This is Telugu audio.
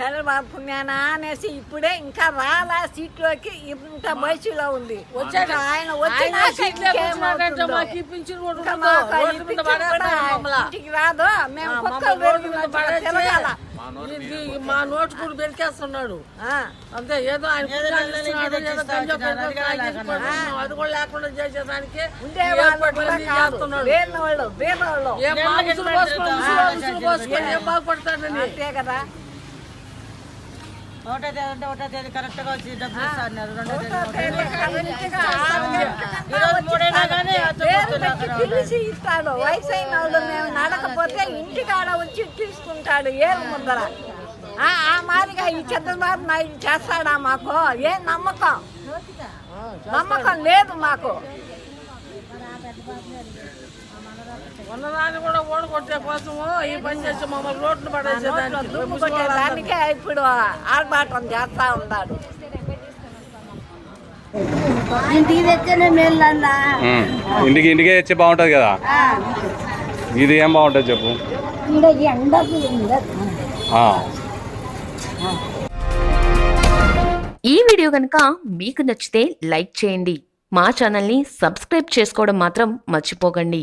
చంద్రబాబు పుణ్యానా అనేసి ఇప్పుడే ఇంకా రాలా సీట్లోకి ఇంత వయసులో ఉంది. వచ్చాక ఆయన ఇంటికి రాదు. మేము మా నోటు కూడా పెరికేస్తున్నాడు. ఆ, అంతే ఏదో ఆయన. అది కూడా లేకుండా చేసేదానికి ఏం బాగుపడతాడని. అంతే కదా. ఒకటో తేదీ అంటే ఒకటో తేదీ కరెక్ట్గా వచ్చి డబ్బులు ఇస్తా అన్నారు రెండో తేదీ ఈరోజు మూడైనా కానీ పిలిచి ఇస్తాడు. వయసు అయిన వాళ్ళు మేము నడకపోతే ఇంటికాడ వచ్చి తీసుకుంటాడు. ఏరు ముద్దర ఆ ఆ మాదిరిగా ఈ చంద్రబాబు నాయుడు చేస్తాడా మాకు? ఏ నమ్మకం? నమ్మకం లేదు మాకు. ఉన్నదాన్ని కూడా ఓడగొట్టే కోసము ఈ పని చేసి మమ్మల్ని రోడ్లు పడేసేదానికి దానికే ఇప్పుడు ఆర్భాటం చేస్తా ఉన్నాడు. ఇంటికి తెచ్చేనే. ఇంటికి ఇంటికే తెచ్చి బాగుంటుంది కదా? ఇది ఏం బాగుంటుంది చెప్పు. ఈ వీడియో కనుక మీకు నచ్చితే లైక్ చేయండి. మా ఛానల్ని సబ్స్క్రైబ్ చేసుకోవడం మాత్రం మర్చిపోకండి.